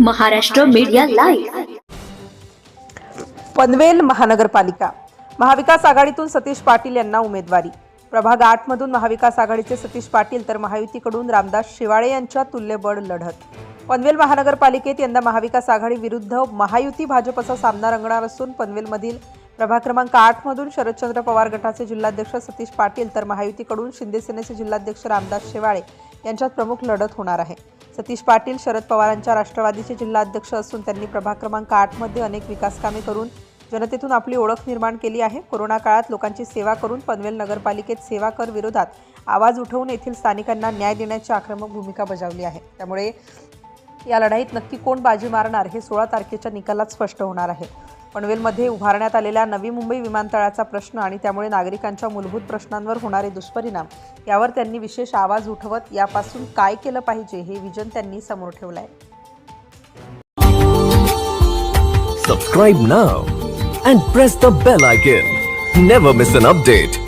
Maharashtra media live. Panvel महानगरपालिका. महाविकास आघाडीतून सतीश पाटील यांना उमेदवारी. प्रभाग आठ मधून महाविकास आघाडीचे सतीश पाटील तर महायुतीकडून रामदास शिवाळे यांच्या तुल्यबळ लढत. पनवेल महानगरपालिकेत यंदा महाविकास आघाडी विरुद्ध महायुती भाजपचा सामना रंगणार असून पनवेलमधील प्रभाग क्रमांक आठ मधून शरदचंद्र पवार गटाचे जिल्हाध्यक्ष सतीश पाटील तर महायुतीकडून शिंदेसेनेचे जिल्हाध्यक्ष रामदास शेवाळे यांच्यात प्रमुख लढत होणार आहे. सतीश पाटील शरद पवारांच्या राष्ट्रवादीचे जिल्हाध्यक्ष असून त्यांनी प्रभाग क्रमांक आठमध्ये अनेक विकासकामे करून जनतेतून आपली ओळख निर्माण केली आहे. कोरोना काळात लोकांची सेवा करून पनवेल नगरपालिकेत सेवा कर विरोधात आवाज उठवून येथील स्थानिकांना न्याय देण्याची आक्रमक भूमिका बजावली आहे. त्यामुळे या लढाईत नक्की कोण बाजी मारणार हे सोळा तारखेच्या निकालात स्पष्ट होणार आहे. पनवेलमध्ये उभारण्यात आलेल्या नवी मुंबई विमानतळाचा प्रश्न आणि त्यामुळे नागरिकांच्या मूलभूत प्रश्नांवर होणारे दुष्परिणाम यावर त्यांनी विशेष आवाज उठवत यापासून काय केलं पाहिजे हे विजन त्यांनी समोर ठेवलं आहे subscribe now and press the bell icon never miss an update